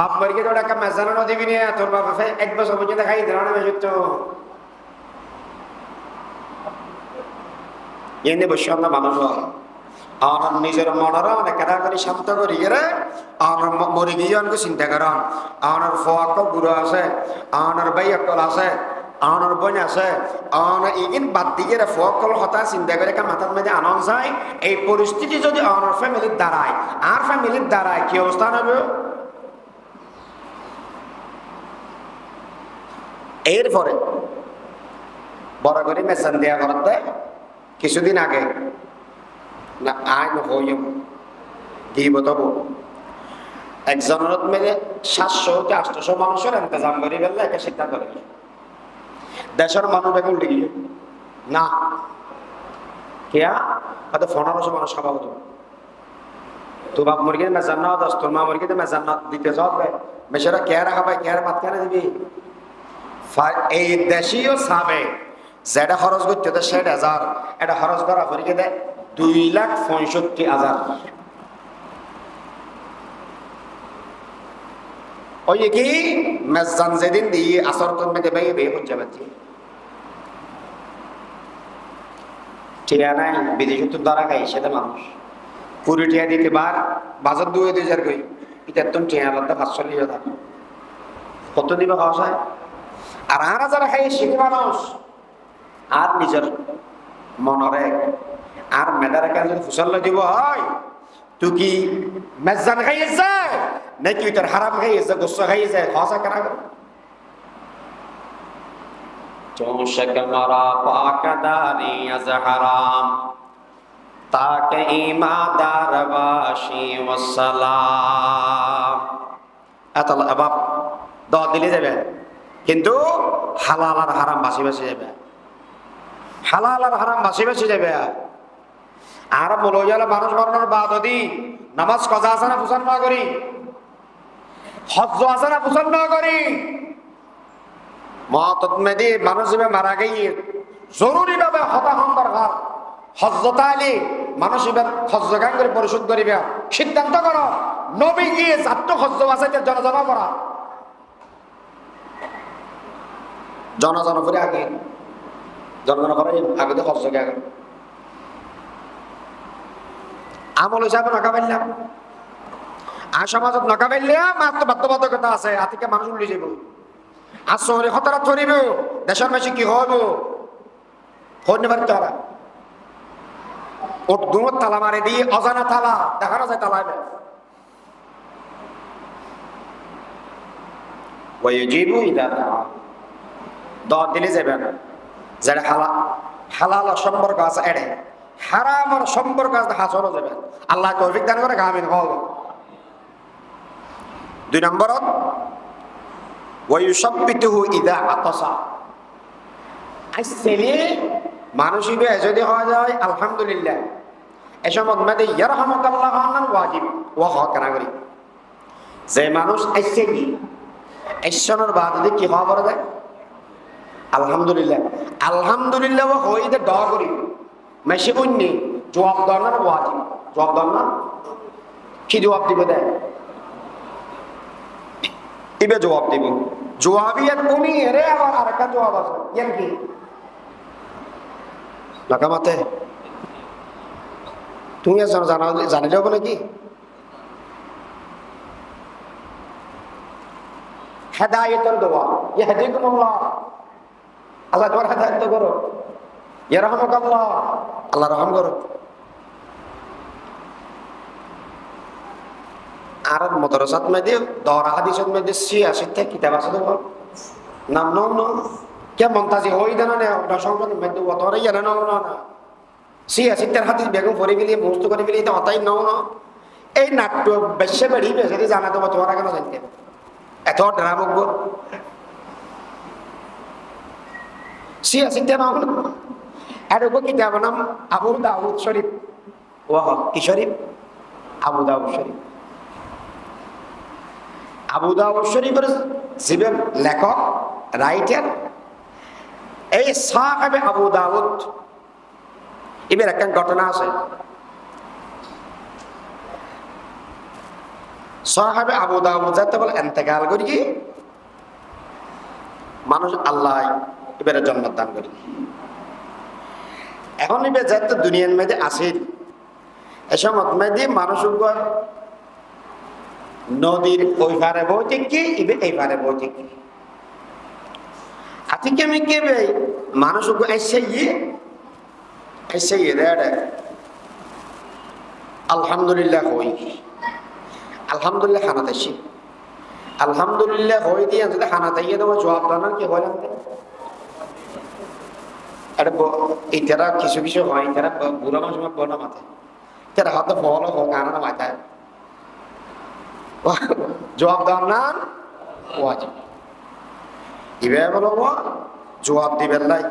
বাপ মরিকে তো মেজানো তোর বাপ এক বছর পর্যন্ত খাই দিল না বেশি তো এনে বসে আমরা মানুষ আর নিজের মনের অনেক কেনা করে শান্ত করি রে আর মরি গিয়ে অনেক চিন্তা করেন আনার ফোয়াক বুড়ো আছে আনার ভাই অকল আছে আনার বোন আছে, আন ইগিন বাদ দিয়ে রে ফোয়াকল হতা চিন্তা করে মাথার মধ্যে আনন্দ যায় এই পরিস্থিতি যদি আনার ফ্যামিলির দ্বারায় আর ফ্যামিলির দ্বারায় কি অবস্থা হবে এরপরে বড় করে মেশান দেয়া করতে কিছুদিন আগে না, আইন হইম, দিব তবু। একজনের মেরে সাতশো থেকে আটশো মানুষের ইন্তজাম করি ফেললে একটা সিদ্ধান্ত নেই দেশের মানুষ এখন গিয়ে? না। কেয়া হয়তো পনেরোশো মানুষ খাওয়া হতো তো বাপ মুরগি মেজান না দশ তোর মা মুরগিতে মেজান দিতে যাবে। বেচারা কে রাখা পাই কে ভাত কেন দিবি? এই দেশীয় সাবে যেটা খরচ করতে হতো ষাট হাজার, এটা খরচ করা পরীক্ষা দেয় দুই লাখ পঁয়ষট্টি হাজার। ওই কি মেজান যেদিন দিয়ে আসর মেতে ভেঙে ভেঙে পৌঁছে পাচ্ছি নাই, বিদেশে তো ধরা খাই সেটা মানুষ। পুরি টিয়া দিতে বার, বাজার দুই দুই হাজার কই এটা তো টিয়া আলাদা পাঁচচল্লিশ হাজার। কত দিবে খাওয়া আর আর যারা খাই সেটি মানুষ আর নিজের মনরে আর মেদারে কেন যদি ফুসল্লা দিব হয়। তুই কি মেজান খাইয়েছে নাকি তোর হারাম খাইয়েছে গোস্বা খাইয়েছে খাওয়া কেনা চৌশক মারা পাকদারি আজ হারাম। তাকে ইমাদার বাসি ওয়াসালাম এত বাপ দ দিলে যাবে। কিন্তু হালাল আর হারাম বাসি বাসি যাবে হালাল আর হারাম বাসি বাসি যাবে আর বলো গেলে মানুষ মরণের বাদ দি নামাজ কজা আছে না পুষণ না করি হজ আছে না পুষণ না করি মহাত্মেদি মানুষ হিসেবে মারা গিয়ে জরুরি ভাবে হতাহন দরকার। হজরত আলী মানুষ এবার হজ্জ করে পরিশোধ করিবে। সিদ্ধান্ত করো, নবী গিয়ে যাত্র হজ্জ বাসাইতে জনজন করা। জনজন করে আগে জনজন করে আগে তো হজ্জ আগে আমল হিসাবে নকা পাইলাম আর সমাজত নকা পাইলাম মাত্র বাধ্যবাধকতা আছে আতিকে মানুষ উল্লি যাব আর শহরে হতারা ধরিব, দেশের মাসে কি হইব? হইতে পারতে পারা ওর দুমত তালা মারে দিয়ে অজানা তালা, দেখানো যায় তালা ওয়াজিবু ইদা দাআ দর দিলে যাবে না। যারা হালা হালাল সম্পর্ক আছে এড়ে হারামর সম্পর্ক আছে হাসর যাবে আল্লাহ তৌফিক দান করে গামিন হল দুই হিসেবে যদি আলহামদুলিল্লাহ। যে মানুষ ঈশ্বরের বাদ কি হওয়া পড়া যায় আলহামদুলিল্লাহ। আলহামদুলিল্লাহ ও হই দে করি। মেশে বুঝনি জবাব দেওয়ার না ওয়াজিব জবাব দেওয়ার না? কি জবাব দিবে দেয় ইবে জবাব দিব। জবাবিয়াত উনি এরে আবার আরেকটা জবাব আছে। ইয়ার কি? লাগামাতে তুমি জানা জানিলে হবে নাকি? হেদায়তের দোয়া। ইয়ে হেদিকুম আল্লাহ তোমার হেদায়ত করো। ইয়ে রহমক আল্লাহ রহম করো। আর মদরসাত মেয়েদের দরা হাদিসত মেয়েদের সিয়া শিক্ষা কিতাব আছে দেখো নাম নও ন কে মন্তাজি হই দেন না ওটা সংবাদ মেয়েদের বেগম পড়ে গেলি মুস্ত করে গেলি তো অতাই নও না এই নাট্য বেশে বেড়ি বেশি জানা দেবো তোমার কেন জানতে এত ড্রাম আবু আবু লেখক রাইটার এই সাহাবে আবু দাউদ এবার একটা ঘটনা আছে। সাহাবে আবু দাউদ যাতে বলে এন্তেকাল করি মানুষ আল্লাহ এবারে জন্মত দান করি। এখন এবার যাতে দুনিয়ার মধ্যে আসিল এসব মধ্যে মানুষ নদীর ওই পারে বইতে কি ইবে এই পারে বইতে কি আমি কেমি কেবে মানুষ এসে ইয়ে এসে ইয়ে দেয় আলহামদুলিল্লাহ হই আলহামদুলিল্লাহ খানা দেশি আলহামদুলিল্লাহ হয়ে দিয়ে যদি খানা তাইয়ে দেবো জবাব দাও কি হয় এটা কিছু কিছু হয় ইতারা বুড়া মানুষ বড় মাথায় ইতারা হয়তো ফল হোক মাথায় জবাব দেওয়ার নাম ওয়াজিব ইবে বলো জবাব দিবেন লাই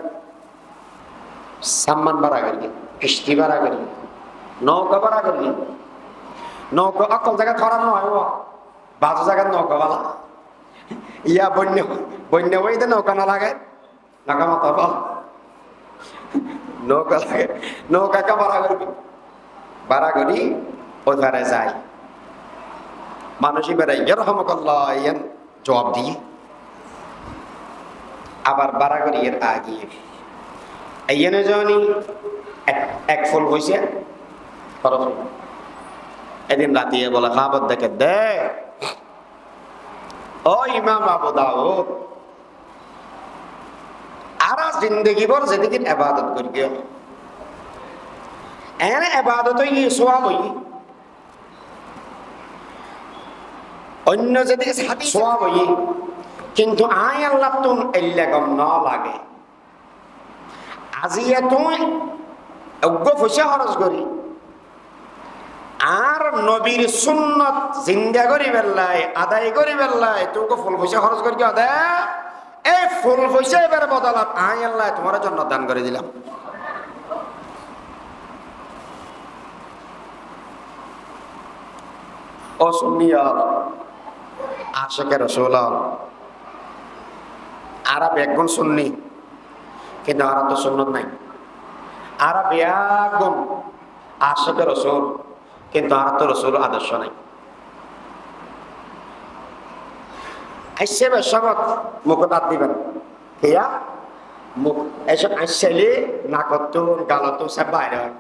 সম্মান বাড়া করি কিস্তি বাড়া করি নৌকা বাড়া করি নৌকা অকল জায়গা খরাম নয় ও, বাজু জায়গার নৌকা বালা। ইয়া বন্য বন্য বইতে নৌকা না লাগে, নৌকা মাথা বল। নৌকা লাগে নৌকাকে বাড়া করবি? বাড়া করি ওই ধারে যায় মানুষই বেড়াই রহমকল্লাহ ইয়ান জবাব দিয়ে। আবার বাড়া করি এর আগিয়ে এইখানে যখনই এক ফুল হয়েছে এদিন রাতিয়ে বলে, খাবার দেখে দে। ও ইমাম আবু দাউদ জিন্দগি ভর যেদিকে এবাদত করি গিয়ে এনে এবাদত সোয়াব হই অন্য যেদিকে সোয়াব হই কিন্তু আয় আল্লাহ তুম এল্লে গম ন লাগে আজিয়ে তুই অজ্ঞ পয়সা খরচ করি আর নবীর সুন্নত জিন্দা করি বেল্লাই আদায় করি বেল্লাই তোকে ফুল পয়সা খরচ করি আদায় এই ফুল পয়সা এবার বদলাত। আই আল্লাহ, তোমার জন্য দান করে দিলাম। ও সুন্নিয়া আশেকে রসুল আরা বেগুন সুন্নি, কিন্তু আরা তো সুন্নত নাই। আরা বেগুন আশেকে রসুল, কিন্তু আর তো রসুল আদর্শ নাই। আইসে সবত মুখ তাত দিবেন। হিয়া মুখ এসব আইসাইলে নাকত গালত সব বাইরে হয়।